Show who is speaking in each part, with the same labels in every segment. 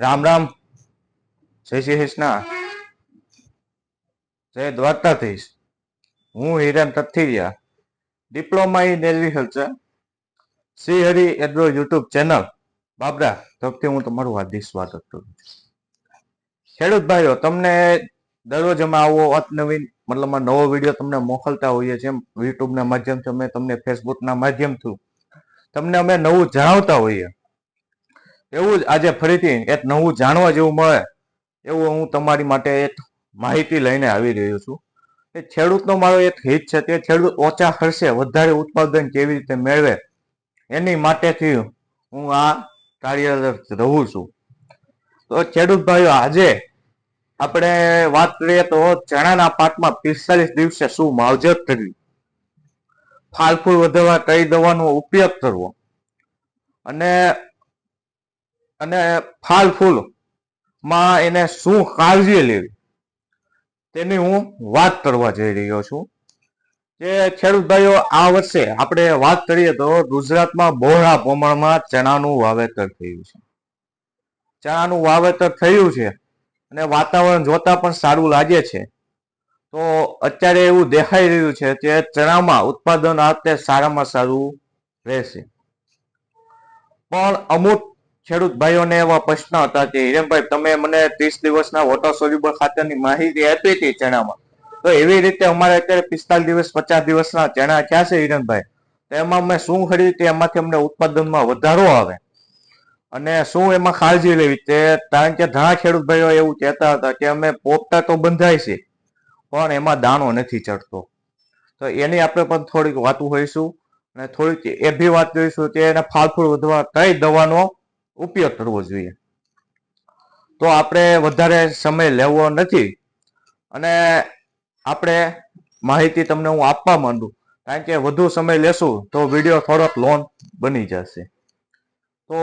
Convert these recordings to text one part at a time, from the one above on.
Speaker 1: રામ રામ. જય શ્રી કૃષ્ણ. જય દ્વારકાધીશ. હું Hiren Tathiriya diploma in agriculture Shri Hari agro YouTube channel. Babra તરફથી હું તમારું હાર્દિક સ્વાગત કરું છું. ખેડૂત ભાઈઓ, તમને દરરોજ અમે આવો અતનવીન મતલબમાં નવો વીડિયો તમને મોકલતા હોઈએ છીએ યુટ્યુબના માધ્યમથી અમે તમને ફેસબુકના માધ્યમથી. તમને અમે નવું જણાવતા હોઈએ. એવું જ આજે ફરીથી એક નવું જાણવા જેવું મળે, એવું હું તમારી માટે એક માહિતી લઈને આવી રહ્યો છું. એ ખેડૂતનો મારો એક હિત છે, તે ખેડૂત ઓછા ખર્ચે વધારે ઉત્પાદન કેવી રીતે મેળવે, એની માટેથી હું આ કાર્યરત રહું છું. તો ખેડૂત ભાઈઓ, આજે આપણે વાત કરીએ તો ચણાના પાકમાં પિસ્તાલીસ દિવસે શું માવજત કરવી ફાલફૂલ વધારવા કઈ દવાનો ઉપયોગ કરવો? અને અને ફાલ ફૂલમાં એને શું કાળજી લેવી? તેની હું વાત કરવા જઈ રહ્યો છું. જે ખેડૂત ભાઈઓ, આ વર્ષે આપણે વાત કરીએ તો ગુજરાતમાં બહોળા પ્રમાણમાં ચણાનું વાવેતર થયું છે. ચણાનું વાવેતર થયું છે અને વાતાવરણ જોતા પણ સારું લાગે છે. તો અત્યારે એવું દેખાઈ રહ્યું છે કે ચણામાં ઉત્પાદન આ વખતે સારામાં સારું રહેશે. પણ અમુક ખેડૂત ભાઈઓને એવા પ્રશ્ન હતા કે, હિરેનભાઈ, તમે મને ત્રીસ દિવસના વોટર સોલ્યુબલ ખાતરની માહિતી આપી હતી ચણામાં. તો એવી રીતે અમારે અત્યારે પિસ્તાલીસ દિવસ, પચાસ દિવસના ચણા ક્યાં છે, હિરેનભાઈ? તો એમાં અમે શું ખરીદી એમાંથી અમને ઉત્પાદનમાં વધારો આવે. અને શું એમાં કાળજી લેવી? તે કારણ કે ઘણા ખેડૂત ભાઈઓ એવું કહેતા હતા કે, અમે પોપટા તો બંધાય છે, પણ એમાં દાણો નથી ચડતો. તો એની આપણે પણ થોડીક વાતું હોઈશું. અને થોડીક એ બી વાત કરીશું કે, એને ફાળફૂળ વધવા કઈ દવાનો ઉપયોગ કરવો જોઈએ. તો આપણે વધારે સમય લેવો નથી. અને આપણે માહિતી તમને હું આપવા માંડું. કારણ કે વધુ સમય લેશું તો વીડિયો થોડોક લોન બની જશે. તો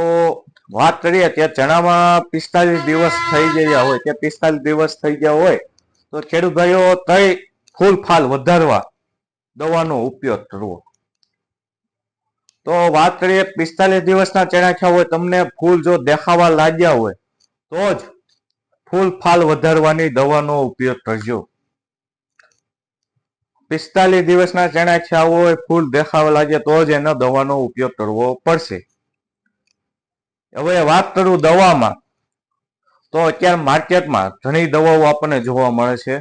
Speaker 1: વાત કરીએ કે ચણામાં પિસ્તાલીસ દિવસ થઈ ગયા હોય, કે પિસ્તાલીસ દિવસ થઈ ગયા હોય, તો ખેડૂત ભાઈઓ કઈ ફૂલ ફાલ વધારવા દવાનો ઉપયોગ કરવો. તો વાત કરીએ પિસ્તાલીસ દિવસના ચણાખ્યા હોય, તમને ફૂલ જો દેખાવા લાગ્યા હોય, તો જ ફૂલ ફાલ વધારવાની દવાનો ઉપયોગ કરજો. પિસ્તાલીસ દિવસના ચણાખ્યા હોય, ફૂલ દેખાવા લાગે, તો જ એનો દવાનો ઉપયોગ કરવો પડશે. હવે વાત કરું દવામાં. તો અત્યારે માર્કેટમાં ઘણી દવાઓ આપણને જોવા મળે છે.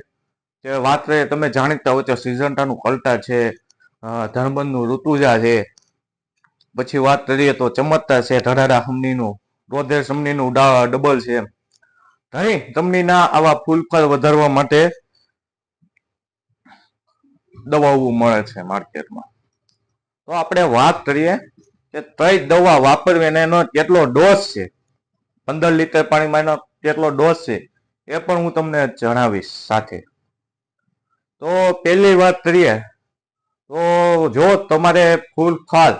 Speaker 1: કે વાત કરીએ, તમે જાણીતા હોય તો સિઝન્ટાનું કલ્ટા છે ધનબંધનું ઋતુજા છે પછી વાત કરીએ તો ચમત્કાર છે ધરાડા હમનીનું રોધેર સમનીનું ડબલ છે ધણી કંપનીના આવા ફૂલ ફળ વધારવા માટે દવાઓ મળે છે માર્કેટમાં. તો આપણે વાત કરીએ કે કઈ દવા વાપરવી અને એનો કેટલો ડોઝ છે? પંદર લીટર પાણીમાં એનો કેટલો ડોઝ છે? એ પણ હું તમને જણાવીશ સાથે. તો પહેલી વાત કરીએ તો જો તમારે ફૂલ ફાલ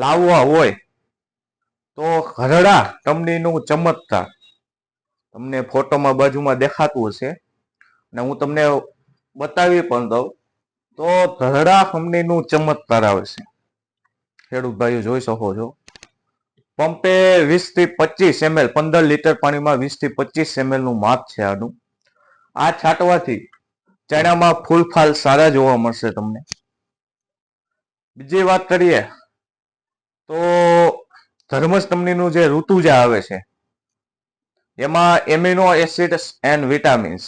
Speaker 1: લાવવા હોય તો હરડા ટમણીનું ચમત્કાર. તમને ફોટોમાં બાજુમાં દેખાતું હશે. અને હું તમને બતાવી પણ દઉં તો ધરડા કંપનીનું ચમત્કાર આવે છે. ખેડૂત ભાઈઓ જોઈ શકો છો. પંપે વીસથી પચીસ એમએલ, પંદર લીટર પાણીમાં વીસથી પચીસ એમએલનું માપ છે આનું. આ છાંટવાથી ચણામાં ફૂલ ફાલ સારા જોવા મળશે તમને. બીજી વાત કરીએ તો ધર્મસ્ટમનીનું જે ઋતુ જે આવે છે, એમાં એમિનો એસિડ એન્ડ વિટામિન્સ.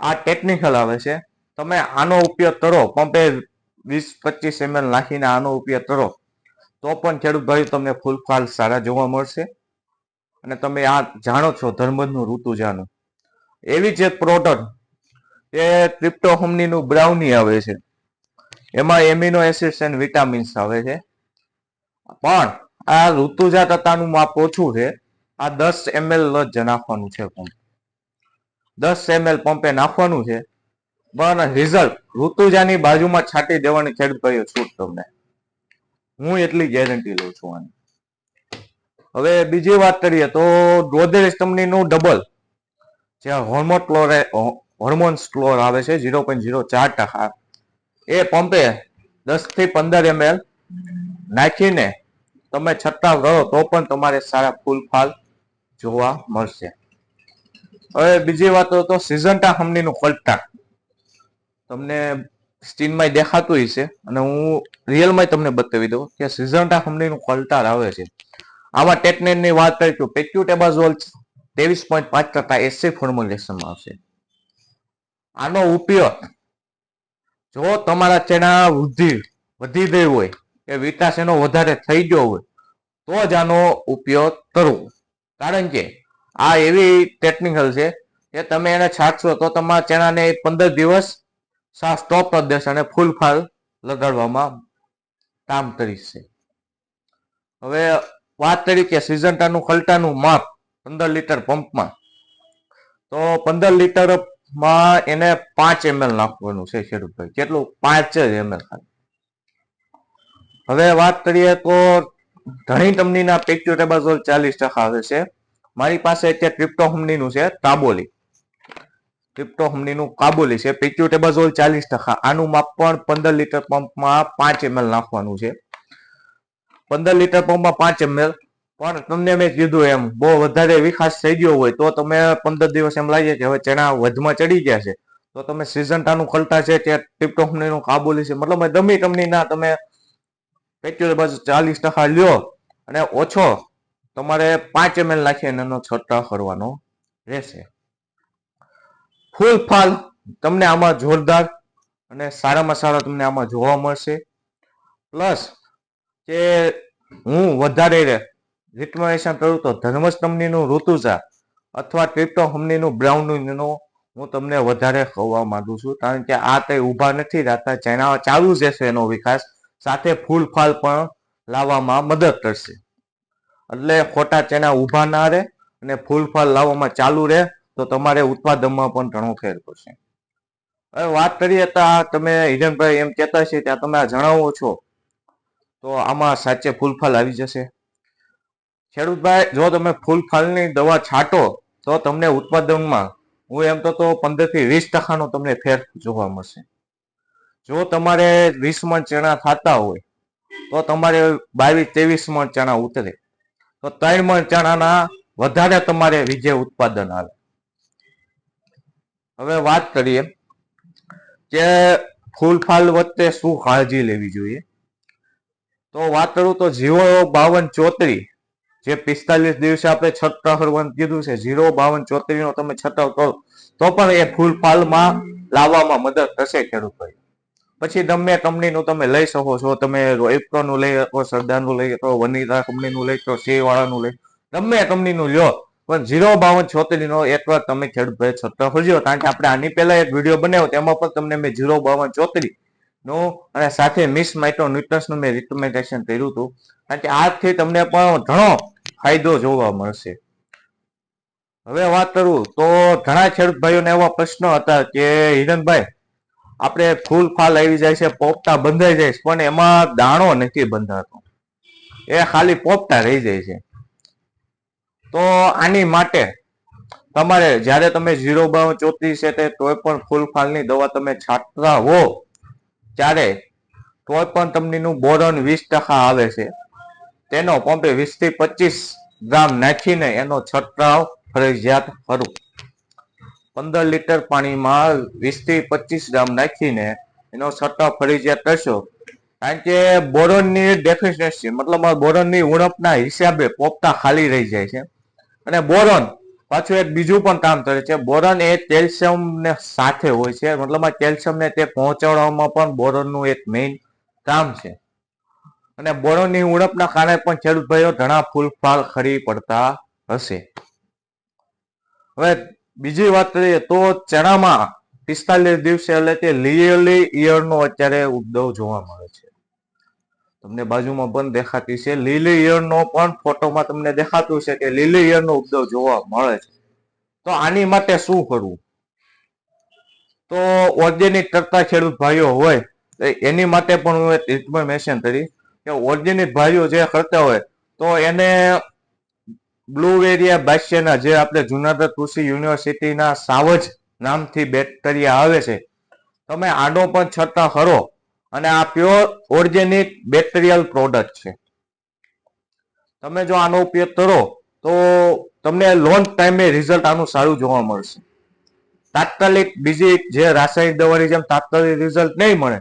Speaker 1: આ ટેકનિકલ આવે છે. તમે આનો ઉપયોગ કરો, પંપે વીસ પચીસ એમએલ નાખીને આનો ઉપયોગ કરો, તો પણ ખેડૂત ભાઈ તમને ફૂલફાલ સારા જોવા મળશે. અને તમે આ જાણો છો ધર્મજનું ઋતુજાનું એવી જ એક પ્રોડક્ટ એ ક્રિપ્ટોહોમનીનું બ્રાઉની આવે છે. એમાં એમિનો એસિડ્સ એન્ડ વિટામિન્સ આવે છે. પણ આ ઋતુજા તત્તાનું માપ ઓછું છે. આ દસ એમએલ જ નાખવાનું છે પંપ દસ એમએલ પંપે નાખવાનું છે. પણ રિઝલ્ટ ઋતુજાની બાજુમાં છાંટી દેવાની ખેડ ભાઈઓ છૂટ તમને. હું એટલી ગેરંટી લઉં છું આની. હવે બીજી વાત કરીએ તો ગોદરેજ કંપનીનું ડબલ જે હોર્મોન ક્લોરે હોર્મોન્સ ક્લોર આવે છે ઝીરો પોઈન્ટ ઝીરો ચાર ટકા. એ પંપે દસથી પંદર એમએલ નાખીને તમે છતાં રહો, તો પણ તમારે સારા ફૂલ ફાલ જોવા મળશે. હવે બીજી વાત તો સિઝન્ટા કંપનીનું કલ્ટા તમને સ્ટીનમાં દેખાતું હશે, અને હું રિયલમાં તમને બતાવી દઉં કે સિઝન્ટા કંપનીનું કલ્ટાર આવે છે. આમાં ટેટનેટની વાત કરી તો પેક્યુટેબાઝોલ ત્રેવીસ પોઈન્ટ પાંચ ટકા એસી ફોર્મ્યુલેશનમાં આવશે. આનો ઉપયોગ જો તમારા ચણા વૃદ્ધિ વધી ગઈ હોય કે વિકાસ એનો વધારે થઈ ગયો હોય, તો જ આનો ઉપયોગ કરવો કારણ કે આ એવી ટેકનિકલ છે કે તમે એને છાંટશો તો તમારા ચણાને પંદર દિવસ સા સ્ટોપ કરી દેશે અને ફૂલ ફાલ લગાડવામાં કામ કરીશે હવે વાત તરીકે સિઝન્ટાનું ખલટાનું માપ પંદર લીટર પંપમાં તો પંદર લીટરમાં એને પાંચ એમએલ નાખવાનું છે ખેડૂતભાઈ. કેટલું? પાંચ જ એમએલ ખાલી. હવે વાત કરીએ તો ઘણી કંપનીના પેક્યુટેબાઝોલ ચાલીસ ટકા આવે છે. મારી પાસે અત્યારે ક્રિપ્ટો છે, કાબોલી. ક્રિપ્ટો કંપનીનું કાબોલી છે પેક્યુટેબાઝોલ ચાલીસ ટકા. આનું માપ પણ પંદર લીટર પંપમાં પાંચ એમએલ નાખવાનું છે. પંદર લીટર પંપમાં પાંચ એમએલ. પણ તમને મેં કીધું એમ, બહુ વધારે વિકાસ થઈ ગયો હોય તો તમે પંદર દિવસ એમ લાગે કે હવે ચણા વધમાં ચડી ગયા છે. તો તમે સિઝન્ટાનું ખલતા છે, ત્યાં ટિપટોપ કંપનીનું કાબુલી છે. મતલબ દમી કંપનીના તમે પેટ્રોલ બસ ચાલીસ ટકા લ્યો અને ઓછો તમારે પાંચ એમએલ નાખીને એનો છંટકાવ કરવાનો રહેશે. ફૂલ ફાલ તમને આમાં જોરદાર અને સારામાં સારા તમને આમાં જોવા મળશે. પ્લસ કે હું વધારે રિકમેન્ડેશન કરું તો ધર્મસ કંપનીનું ઋતુજા અથવા ક્રિપ્ટો કંપનીનું બ્રાઉનનું હું તમને વધારે ખવવા માંગુ છું. કારણ કે આ કંઈ ઊભા નથી રહેતા ચાઇના ચાલુ જ છે એનો વિકાસ. સાથે ફૂલ ફાલ પણ લાવવામાં મદદ કરશે. એટલે ખોટા ચેના ઊભા ના રહે અને ફૂલ ફાલ લાવવામાં ચાલુ રહે તો તમારે ઉત્પાદનમાં પણ ઘણો ફેર પડશે. હવે વાત કરીએ તો આ તમે હિરણભાઈ એમ કહેતા છે ત્યાં તમે આ જણાવો છો, તો આમાં સાચે ફૂલ ફાલ આવી જશે. ખેડૂતભાઈ, જો તમે ફૂલ ફાલની દવા છાંટો તો તમને ઉત્પાદનમાં, હું એમ તો પંદરથી વીસ ટકાનો તમને ફેર જોવા મળશે. જો તમારે વીસ મણ ચણા ખાતા હોય, તો તમારે બાવીસ, ત્રેવીસ મણ ચણા ઉતરે. તો ત્રણ મણ ચણાના વધારે તમારે વિજય ઉત્પાદન આવે. હવે વાત કરીએ કે ફૂલફાલ વચ્ચે શું કાળજી લેવી જોઈએ? તો વાત કરું તો જીરો બાવન ચોત્રી, જે પિસ્તાલીસ દિવસે આપણે છંટકાવ કરવાનું કીધું છે ઝીરો બાવન ચોત્રી નો તમે છંટકાવ કરો, તો પણ એ ફૂલ ફાલમાં લાવવામાં મદદ થશે ખેડૂત ભાઈ પછી ગમે કંપનીનું તમે લઈ શકો છો. તમે એપ્રોનું લઈ શકો, સરદારનું લઈ શકો, વનિતા કંપનીનું લઈ શકો સી વાળાનું લઈ ગમે કંપનીનું લ્યો. પણ ઝીરો બાવન છોતેરી નો એકવાર તમે ખેડૂત ભાઈ ખોલજો કારણ કે આપણે આની પહેલા એક વીડિયો બનાવ્યો તેમાં પણ તમને મેં ઝીરો બાવન છોતરી નું અને સાથે મિસ માઇટો નું મેં રિકમેન્ડેશન કર્યું હતું. કારણ કે આજથી તમને પણ ઘણો ફાયદો જોવા મળશે. હવે વાત કરું તો ઘણા ખેડૂત ભાઈઓને એવા પ્રશ્નો હતા કે, હિરણભાઈ આપણે ફૂલ ફાલ આવી જાય છે, પોપટા બંધાઈ જાય છે, પણ એમાં દાણો નથી બંધાતો. એ ખાલી પોપટા રહી જાય છે. તો આની માટે તમારે જ્યારે તમે ઝીરો બાવન ચોત્રીસ છે તે કોઈ પણ ફૂલ ફાલની દવા તમે છાંટતા હો, ત્યારે કોઈ પણ કંપનીનું બોરોન વીસ ટકા આવે છે. તેનો પંપે વીસથી પચીસ ગ્રામ નાખીને એનો છંટકાવ ફરજિયાત કરવું પંદર લીટર પાણીમાં વીસથી પચીસ ગ્રામ નાખીને એનો છંટકાવ ફરજિયાત કરશો. કારણ કે બોરોનની ડેફિશિયન્સી મતલબ બોરોનની ઉણપના હિસાબે પોપતા ખાલી રહી જાય છે. અને બોરોન પાછું એક બીજું પણ કામ કરે છે. બોરોન એ કેલ્શિયમ ને સાથે હોય છે. મતલબ કેલ્શિયમ ને તે પહોંચાડવામાં પણ બોરોનનું એક મેઇન કામ છે. અને બોરોનની ઉણપના કારણે પણ ખેડૂત ભાઈઓ ઘણા ફૂલ ફાલ ખરી પડતા હશે. હવે બીજી વાત કરીએ તો ચણામાં પિસ્તાલીસ દિવસે એટલે કે લીયરલી ઈયળનો અત્યારે ઉદ્ભવ જોવા મળે છે. તમને બાજુમાં પણ દેખાતી છે. લીલી ઈયળનો પણ ફોટોમાં તમને દેખાતું છે કે લીલી ઈયળનો ઉદ્ભવ જોવા મળે છે. તો આની માટે શું કરવું? તો ઓર્ગેનિક કરતા ખેડૂત ભાઈઓ હોય એની માટે પણ હું ટ્રીટમેન્ટ ઇન્ફોર્મેશન કરી કે ઓર્ગેનિક ભાઈઓ જે કરતા હોય, તો એને બ્લુવેરિયા બાસ્યના જે આપણે જુનાગઢ કૃષિ યુનિવર્સિટીના સાવજ નામથી બેક્ટેરિયા આવે છે, તમે આનો પણ છંટકાવ કરો અને આ પ્યોર ઓર્ગેનિક બેક્ટેરિયલ પ્રોડક્ટ છે. તમે જો આનો ઉપયોગ કરો તો તમને લોંગ ટાઈમે રિઝલ્ટ આનું સારું જોવા મળશે. તાત્કાલિક બીજી જે રાસાયણિક દવાની જેમ તાત્કાલિક રિઝલ્ટ નહીં મળે,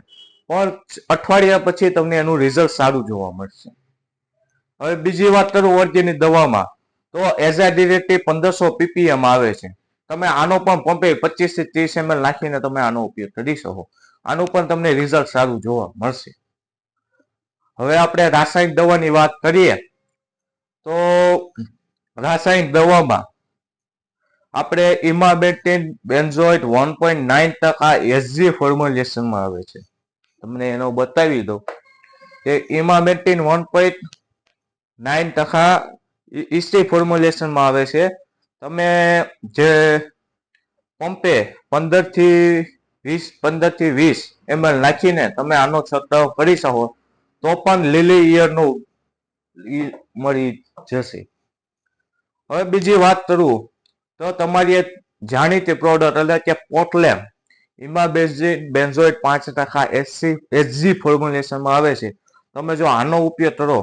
Speaker 1: પણ અઠવાડિયા પછી તમને એનું રિઝલ્ટ સારું જોવા મળશે. હવે બીજી વાત કરું ઓર્ગેનિક દવામાં. તો એઝાડિરેટી પંદરસો પીપીએમ આવે છે. તમે આનો પણ પંપે પચીસથી ત્રીસ એમએલ નાખીને તમે આનો ઉપયોગ કરી શકો. આનું પણ તમને રિઝલ્ટ સારું જોવા મળશે. હવે આપણે રાસાયણિક દવાની વાત કરીએ. તો રાસાયણિક દવામાં આપણે emamectin benzoate one point nine ટકા એસજી ફોર્મ્યુલેશનમાં આવે છે. તમને એનો બતાવી દઉં કે ઇમાબેટિન વન પોઈન્ટ નાઇન ટકા ઈસી ફોર્મ્યુલેશનમાં આવે છે. તમે જે પંપે પંદરથી વીસ પંદરથી વીસ એમએલ નાખીને તમે આનો છંટકાવ કરી શકો, તો પણ લીલી ઈયરનું મળી જશે. હવે બીજી વાત કરું, તો તમારી એક જાણીતી પ્રોડક્ટ એટલે કે પોટલેમ, એમાં બેન્ઝોઇટ પાંચ ટકા એસસી, એસજી ફોર્મ્યુલેશનમાં આવે છે. તમે જો આનો ઉપયોગ કરો,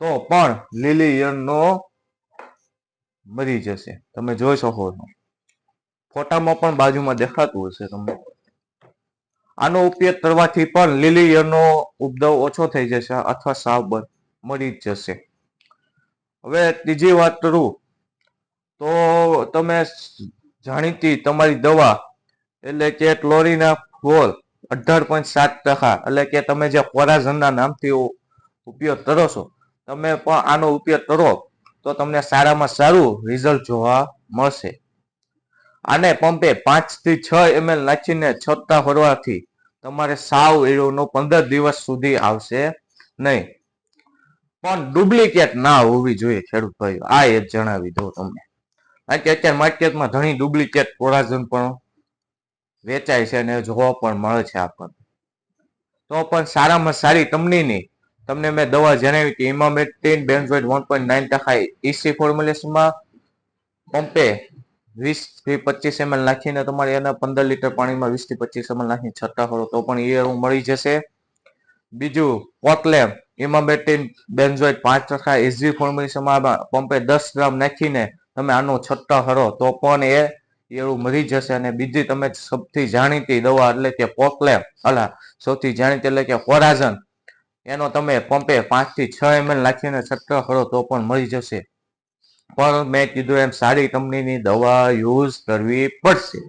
Speaker 1: તો પણ લીલી ઈયળનો મરી જશે. તમે જોઈ શકો છો. ફોટામાં પણ બાજુમાં દેખાતું હશે તમને. આનો ઉપયોગ કરવાથી પણ લીલી યરનો ઉપદ્રવ ઓછો થઈ જશે અથવા સાવ મરી જ જશે. હવે ત્રીજી વાત કરું, તો તમે જાણીતી તમારી દવા એટલે કે ક્લોરીના ફોલ અઢાર પોઈન્ટ સાત ટકા એટલે કે તમે જે કોરાઝનના નામથી ઉપયોગ કરો છો, તમે પણ આનો ઉપયોગ કરો. તો તમને સારામાં સારું રિઝલ્ટ જોવા મળશે. આને પંપે પાંચથી છ એમએલ નાખીને છતાં ફરવાથી તમારે સાવ એળોનો પંદર દિવસ સુધી આવશે નહીં. પણ ડુપ્લિકેટ ના હોવી જોઈએ ખેડૂત ભાઈ આ એ જણાવી દઉં તમને. કારણ કે અત્યારે માર્કેટમાં ઘણી ડુપ્લિકેટ કોરાઝન પણ વેચાય છે અને જોવા પણ મળે છે આપણને. તો પણ સારામાં સારી કંપનીની તમને મેં દવા જણાવી હતી emamectin benzoate one point nine ટકા ઇસી ફોર્મ્યુલેશનમાં પંપે વીસથી પચીસ એમએલ નાખીને તમારે એના પંદર લીટર પાણીમાં વીસથી પચીસ એમએલ નાખીને કરો તો પણ એ મળી જશે. બીજું પોટલેમ ઇમાબેટિન બેન્ઝોઇટ પાંચ ટકા એસજી ફોર્મ્યુલેશનમાં પંપે દસ ગ્રામ નાખીને તમે આનો છંટકાવ કરો તો પણ એ એવું મરી જશે. અને બીજી તમે સૌથી જાણીતી દવા એટલે કે પોકલેમ અલા, સૌથી જાણીતી એટલે કે કોરાઝન એનો તમે પંપે પાંચથી છ એમએલ નાખીને છંટકાવ કરો તો પણ મળી જશે. પણ મેં કીધું એમ સારી કંપનીની દવા યુઝ કરવી પડશે.